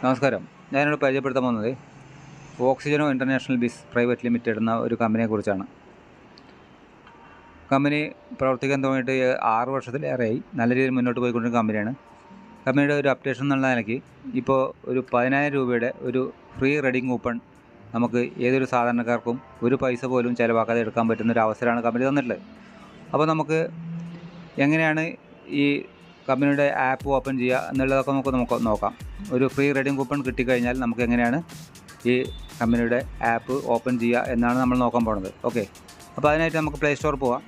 നമസ്കാരം. ഞാനിവിടെ പരിചയപ്പെടുത്താൻ പോകുന്നത് ഓക്സിജനോ ഇന്റർനാഷണൽ ബിസ് പ്രൈവറ്റ് ലിമിറ്റഡ് എന്ന ഒരു കമ്പനിയെക്കുറിച്ചാണ് കമ്പനി പ്രവർത്തിക്കാൻ തുടങ്ങിയിട്ട് ആറ് വർഷത്തിലേറെയായി. നല്ല രീതിയിൽ മുന്നോട്ട് പോയിക്കൊണ്ടിരുന്ന കമ്പനിയാണ് കമ്പനിയുടെ ഒരു അപ്ഡേഷൻ എന്നുള്ള നിലയ്ക്ക് ഇപ്പോൾ ഒരു പതിനായിരം രൂപയുടെ ഒരു ഫ്രീ റെഡിങ് കൂപ്പൺ നമുക്ക് ഏതൊരു സാധാരണക്കാർക്കും ഒരു പൈസ പോലും ചിലവാക്കാതെ എടുക്കാൻ പറ്റുന്ന ഒരു അവസരമാണ് കമ്പനി തന്നിട്ടുള്ളത്. അപ്പോൾ നമുക്ക് എങ്ങനെയാണ് ഈ കമ്പനിയുടെ ആപ്പ് ഓപ്പൺ ചെയ്യുക എന്നുള്ളതൊക്കെ നമുക്ക് നമുക്ക് നോക്കാം. ഒരു ഫ്രീ റൈഡിംഗ് കൂപ്പൺ കിട്ടിക്കഴിഞ്ഞാൽ നമുക്ക് എങ്ങനെയാണ് ഈ കമ്പനിയുടെ ആപ്പ് ഓപ്പൺ ചെയ്യുക എന്നാണ് നമ്മൾ നോക്കാൻ പോണത്. ഓക്കെ അപ്പോൾ അതിനായിട്ട് നമുക്ക് പ്ലേ സ്റ്റോർ പോവാം.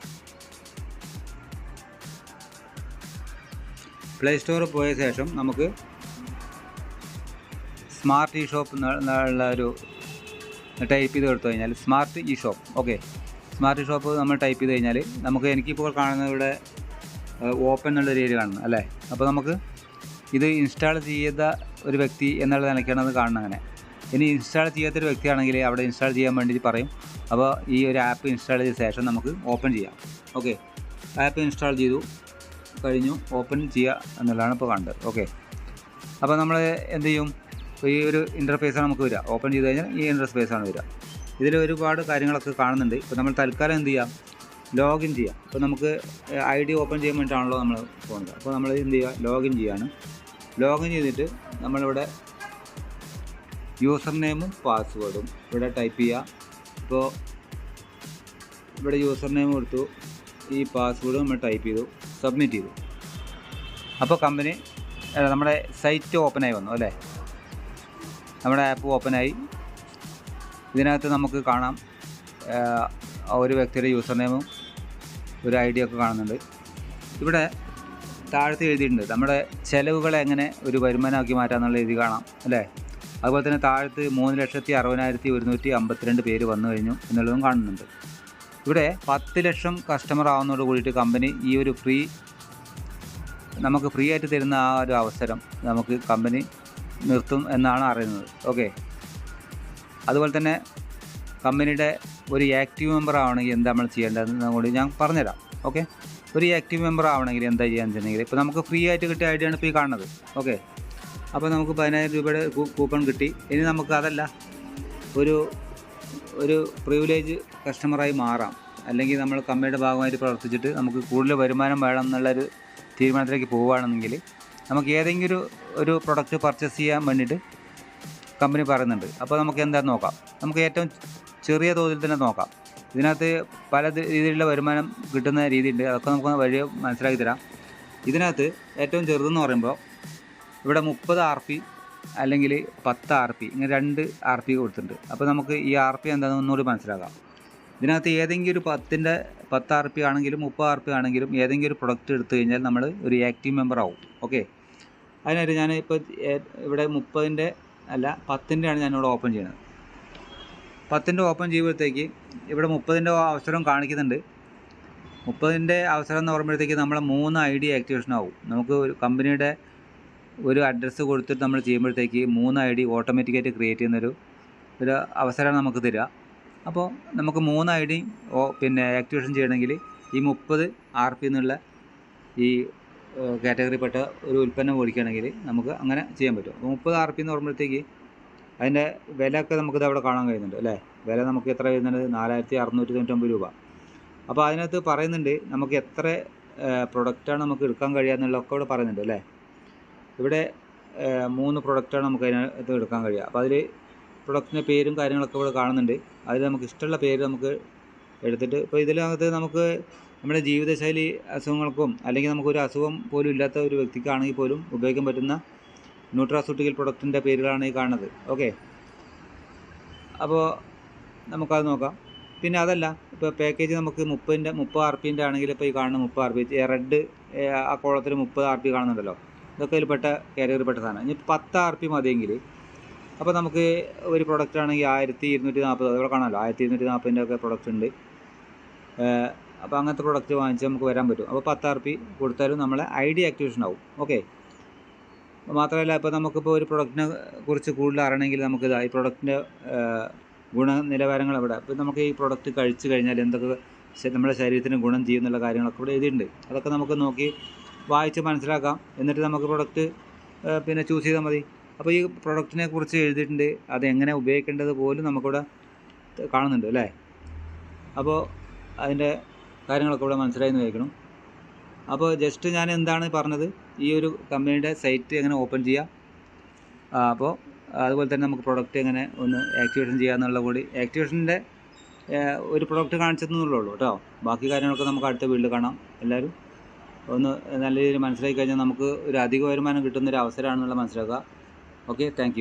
പ്ലേ സ്റ്റോറിൽ പോയ ശേഷം നമുക്ക് സ്മാർട്ട് ഇ ഷോപ്പ് എന്നുള്ള ഒരു ടൈപ്പ് ചെയ്ത് കൊടുത്തു കഴിഞ്ഞാൽ smart e shop okay smart shop നമ്മൾ ടൈപ്പ് ചെയ്ത് കഴിഞ്ഞാൽ നമുക്ക് എനിക്കിപ്പോൾ കാണുന്ന ഇവിടെ ഓപ്പൺ എന്നുള്ള ഏരിയ കാണുന്നത് അല്ലേ? അപ്പോൾ നമുക്ക് ഇത് ഇൻസ്റ്റാൾ ചെയ്ത ഒരു വ്യക്തി എന്നുള്ള നിലയ്ക്കാണ് അത് കാണുന്നത് അങ്ങനെ. ഇനി ഇൻസ്റ്റാൾ ചെയ്യാത്തൊരു വ്യക്തിയാണെങ്കിൽ അവിടെ ഇൻസ്റ്റാൾ ചെയ്യാൻ വേണ്ടിയിട്ട് പറയും. അപ്പോൾ ഈ ഒരു ആപ്പ് ഇൻസ്റ്റാൾ ചെയ്ത ശേഷം നമുക്ക് ഓപ്പൺ ചെയ്യാം. ഓക്കെ ആപ്പ് ഇൻസ്റ്റാൾ ചെയ്തു. കഴിഞ്ഞു. ഓപ്പൺ ചെയ്യുക എന്നുള്ളതാണ് ഇപ്പോൾ കണ്ടത്. ഓക്കെ അപ്പോൾ നമ്മൾ എന്ത് ചെയ്യും? ഈ ഒരു ഇന്റർഫേസാണ് നമുക്ക് വരിക. ഓപ്പൺ ചെയ്ത് കഴിഞ്ഞാൽ ഈ ഇന്റർഫേസാണ് വരിക. ഇതിൽ ഒരുപാട് കാര്യങ്ങളൊക്കെ കാണുന്നുണ്ട്. ഇപ്പോൾ നമ്മൾ തൽക്കാലം എന്ത് ചെയ്യാം? ലോഗിൻ ചെയ്യാം. അപ്പോൾ നമുക്ക് ഐ ഡി ഓപ്പൺ ചെയ്യാൻ വേണ്ടിയിട്ടാണല്ലോ നമ്മൾ പോകുന്നത് അപ്പോൾ നമ്മൾ എന്ത് ചെയ്യുക? ലോഗിൻ ചെയ്യാണ്. ലോഗിൻ ചെയ്തിട്ട് നമ്മളിവിടെ യൂസർ നെയിമും പാസ്വേഡും ഇവിടെ ടൈപ്പ് ചെയ്യുക. ഇപ്പോൾ ഇവിടെ യൂസർ നെയിം കൊടുത്തു. ഈ പാസ്വേഡ് നമ്മൾ ടൈപ്പ് ചെയ്തു. സബ്മിറ്റ് ചെയ്തു. അപ്പോൾ കമ്പനി നമ്മുടെ സൈറ്റ് ഓപ്പണായി വന്നു അല്ലേ? നമ്മുടെ ആപ്പ് ഓപ്പണായി. ഇതിനകത്ത് നമുക്ക് കാണാം ഒരു വ്യക്തിയുടെ യൂസർ നെയിമും ഒരു ഐഡിയ ഒക്കെ കാണുന്നുണ്ട്. ഇവിടെ താഴത്ത് എഴുതിയിട്ടുണ്ട് നമ്മുടെ ചിലവുകളെ എങ്ങനെ ഒരു വരുമാനമാക്കി മാറ്റാമെന്നുള്ള എഴുതി കാണാം അല്ലേ? അതുപോലെ തന്നെ താഴത്ത് മൂന്ന് ലക്ഷത്തി അറുപതിനായിരത്തി ഒരുന്നൂറ്റി അമ്പത്തിരണ്ട് പേര് വന്നു കഴിഞ്ഞു എന്നുള്ളതും കാണുന്നുണ്ട്. ഇവിടെ പത്ത് ലക്ഷം കസ്റ്റമർ ആവുന്നതോട് കൂടിയിട്ട് കമ്പനി ഈ ഒരു ഫ്രീ നമുക്ക് ഫ്രീ ആയിട്ട് തരുന്ന ആ ഒരു അവസരം നമുക്ക് കമ്പനി നിർത്തും എന്നാണ് അറിയുന്നത്. ഓക്കെ അതുപോലെ തന്നെ കമ്പനിയുടെ ഒരു ആക്റ്റീവ് മെമ്പർ ആവണമെങ്കിൽ എന്താ നമ്മൾ ചെയ്യേണ്ടതെന്ന് കൂടി ഞാൻ പറഞ്ഞുതരാം. ഓക്കെ ഒരു ആക്റ്റീവ് മെമ്പർ ആവണമെങ്കിൽ എന്താ ചെയ്യാന്ന് വെച്ചിട്ടുണ്ടെങ്കിൽ ഇപ്പോൾ നമുക്ക് ഫ്രീ ആയിട്ട് കിട്ടിയ ഐഡിയാണ് ഇപ്പോൾ ഈ കാണുന്നത്. ഓക്കെ അപ്പോൾ നമുക്ക് പതിനായിരം രൂപയുടെ കൂപ്പൺ കിട്ടി. ഇനി നമുക്ക് അതല്ല. ഒരു ഒരു പ്രിവിലേജ് കസ്റ്റമറായി മാറാം. അല്ലെങ്കിൽ നമ്മൾ കമ്പനിയുടെ ഭാഗമായിട്ട് പ്രവർത്തിച്ചിട്ട് നമുക്ക് കൂടുതൽ വരുമാനം വേണം എന്നുള്ളൊരു തീരുമാനത്തിലേക്ക് പോവുകയാണെന്നെങ്കിൽ നമുക്ക് ഏതെങ്കിലും ഒരു ഒരു പ്രൊഡക്റ്റ് പർച്ചേസ് ചെയ്യാൻ വേണ്ടിയിട്ട് കമ്പനി പറയുന്നുണ്ട്. അപ്പോൾ നമുക്ക് എന്താണെന്ന് നോക്കാം. നമുക്ക് ഏറ്റവും ചെറിയ തോതിൽ തന്നെ നോക്കാം. ഇതിനകത്ത് പല രീതിയിലുള്ള വരുമാനം കിട്ടുന്ന രീതിയുണ്ട്. അതൊക്കെ നമുക്ക് വഴി മനസ്സിലാക്കി തരാം. ഇതിനകത്ത് ഏറ്റവും ചെറുതെന്ന് പറയുമ്പോൾ ഇവിടെ മുപ്പത് ആർ പി അല്ലെങ്കിൽ പത്ത് ആർ പി ഇങ്ങനെ രണ്ട് ആർ പി കൊടുത്തിട്ടുണ്ട്. അപ്പോൾ നമുക്ക് ഈ ആർ പി എന്താണെന്ന് ഒന്നുകൂടി മനസ്സിലാക്കാം. ഇതിനകത്ത് ഏതെങ്കിലും ഒരു പത്തിന്റെ പത്ത് ആർ പി ആണെങ്കിലും മുപ്പത് ആർ പി ആണെങ്കിലും ഏതെങ്കിലും ഒരു പ്രൊഡക്റ്റ് എടുത്തു കഴിഞ്ഞാൽ നമ്മൾ ഒരു ആക്റ്റീവ് മെമ്പർ ആവും ഓക്കെ? അതിനായിട്ട് ഞാൻ ഇപ്പോൾ ഇവിടെ മുപ്പതിന്റെ അല്ല പത്തിന്റെയാണ് ഞാനിവിടെ ഓപ്പൺ ചെയ്യുന്നത് പത്തിന്റെ ഓപ്പൺ ചെയ്യുമ്പോഴത്തേക്ക് ഇവിടെ മുപ്പതിന്റെ അവസരം കാണിക്കുന്നുണ്ട്. മുപ്പതിന്റെ അവസരം എന്ന് പറയുമ്പോഴത്തേക്ക് നമ്മളെ മൂന്ന് ഐ ഡി ആക്ടിവേഷൻ ആവും. നമുക്ക് ഒരു കമ്പനിയുടെ ഒരു അഡ്രസ്സ് കൊടുത്തിട്ട് നമ്മൾ ചെയ്യുമ്പോഴത്തേക്ക് മൂന്ന് ഐ ഡി ഓട്ടോമാറ്റിക്കായിട്ട് ക്രിയേറ്റ് ചെയ്യുന്നൊരു ഒരു അവസരമാണ് നമുക്ക് തരിക. അപ്പോൾ നമുക്ക് മൂന്ന് ഐ ഡി പിന്നെ ആക്ടിവേഷൻ ചെയ്യണമെങ്കിൽ ഈ മുപ്പത് ആർ പി എന്നുള്ള ഈ കാറ്റഗറിപ്പെട്ട ഒരു ഉൽപ്പന്നം മേടിക്കുകയാണെങ്കിൽ നമുക്ക് അങ്ങനെ ചെയ്യാൻ പറ്റും. അപ്പോൾ മുപ്പത് ആർ പി എന്ന് പറയുമ്പോഴത്തേക്ക് അതിന്റെ വിലയൊക്കെ നമുക്കിത് അവിടെ കാണാൻ കഴിയുന്നുണ്ട് അല്ലേ? വില നമുക്ക് എത്ര വരുന്നുണ്ട്? നാലായിരത്തി അറുന്നൂറ്റി തൊണ്ണൂറ്റൊമ്പത് രൂപ. അപ്പോൾ അതിനകത്ത് പറയുന്നുണ്ട് നമുക്ക് എത്ര പ്രൊഡക്റ്റാണ് നമുക്ക് എടുക്കാൻ കഴിയുക എന്നുള്ളതൊക്കെ ഇവിടെ പറയുന്നുണ്ട് അല്ലേ? ഇവിടെ മൂന്ന് പ്രൊഡക്റ്റാണ് നമുക്ക് അതിനകത്ത് എടുക്കാൻ കഴിയുക. അപ്പോൾ അതിൽ പ്രൊഡക്റ്റിന്റെ പേരും കാര്യങ്ങളൊക്കെ ഇവിടെ കാണുന്നുണ്ട്. അതിൽ നമുക്ക് ഇഷ്ടമുള്ള പേര് നമുക്ക് എടുത്തിട്ട് ഇപ്പോൾ ഇതിനകത്ത് നമുക്ക് നമ്മുടെ ജീവിതശൈലി അസുഖങ്ങൾക്കും അല്ലെങ്കിൽ നമുക്കൊരു അസുഖം പോലും ഇല്ലാത്ത ഒരു വ്യക്തിക്കാണെങ്കിൽ പോലും ഉപയോഗിക്കാൻ പറ്റുന്ന ന്യൂട്രാസ്യൂട്ടിക്കൽ പ്രൊഡക്റ്റിന്റെ പേരുകളാണ് ഈ കാണുന്നത്. ഓക്കെ? അപ്പോൾ നമുക്കത് നോക്കാം. പിന്നെ അതല്ല ഇപ്പോൾ പാക്കേജ് നമുക്ക് മുപ്പതിന്റെ മുപ്പത് ആർ പിന്റെ ആണെങ്കിൽ ഇപ്പോൾ ഈ കാണുന്ന മുപ്പത് ആർ പി റെഡ് ആ കോളത്തിൽ മുപ്പത് ആർ പി കാണുന്നുണ്ടല്ലോ. ഇതൊക്കെ ഇതിൽപ്പെട്ട കാറ്റഗറിപ്പെട്ട സാധനം. ഇനി പത്ത് ആർ പി മതിയെങ്കിൽ അപ്പോൾ നമുക്ക് ഒരു പ്രൊഡക്റ്റ് ആണെങ്കിൽ ആയിരത്തി ഇരുന്നൂറ്റി നാൽപ്പത് അതുപോലെ കാണാമല്ലോ. ആയിരത്തി ഇരുന്നൂറ്റി നാൽപ്പതിന്റെ ഒക്കെ പ്രൊഡക്റ്റ് ഉണ്ട്. അപ്പോൾ അങ്ങനത്തെ പ്രൊഡക്റ്റ് വാങ്ങിച്ച് നമുക്ക് വരാൻ പറ്റും. അപ്പോൾ പത്ത് ആർ പി കൊടുത്താലും നമ്മളെ ഐ ഡി ആക്ടിവേഷൻ ആവും. ഓക്കെ മാത്രമല്ല ഇപ്പോൾ നമുക്കിപ്പോൾ ഒരു പ്രൊഡക്റ്റിനെ കുറിച്ച് കൂടുതൽ അറിയണമെങ്കിൽ നമുക്ക് ഇതാ ഈ പ്രൊഡക്റ്റിന്റെ ഗുണനിലവാരങ്ങൾ എവിടെ? ഇപ്പോൾ നമുക്ക് ഈ പ്രൊഡക്റ്റ് കഴിച്ചു കഴിഞ്ഞാൽ എന്തൊക്കെ നമ്മുടെ ശരീരത്തിന് ഗുണം ചെയ്യുന്നുള്ള കാര്യങ്ങളൊക്കെ ഇവിടെ എഴുതിയിട്ടുണ്ട്. അതൊക്കെ നമുക്ക് നോക്കി വായിച്ച് മനസ്സിലാക്കാം. എന്നിട്ട് നമുക്ക് പ്രൊഡക്റ്റ് പിന്നെ ചൂസ് ചെയ്താൽ മതി. അപ്പോൾ ഈ പ്രൊഡക്റ്റിനെ കുറിച്ച് എഴുതിയിട്ടുണ്ട്. അത് എങ്ങനെ ഉപയോഗിക്കേണ്ടത് പോലും നമുക്കിവിടെ കാണുന്നുണ്ട് അല്ലേ? അപ്പോൾ അതിന്റെ കാര്യങ്ങളൊക്കെ ഇവിടെ മനസ്സിലായി എന്ന് വയ്ക്കണം അപ്പോൾ ജസ്റ്റ് ഞാൻ എന്താണ് പറഞ്ഞത്? ഈ ഒരു കമ്പനിയുടെ സൈറ്റ് എങ്ങനെ ഓപ്പൺ ചെയ്യാം? അപ്പോൾ അതുപോലെ തന്നെ നമുക്ക് പ്രൊഡക്റ്റ് എങ്ങനെ ഒന്ന് ആക്ടിവേഷൻ ചെയ്യുക എന്നുള്ള കൂടി. ആക്ടിവേഷന്റെ ഒരു പ്രൊഡക്റ്റ് കാണിച്ചതെന്നുള്ളൂ കേട്ടോ. ബാക്കി കാര്യങ്ങളൊക്കെ നമുക്ക് അടുത്ത വീട്ടിൽ കാണാം. എല്ലാവരും ഒന്ന് നല്ല രീതിയിൽ മനസ്സിലാക്കി കഴിഞ്ഞാൽ നമുക്ക് ഒരു അധിക വരുമാനം കിട്ടുന്നൊരു അവസരമാണെന്നുള്ള മനസ്സിലാക്കുക. Okay thank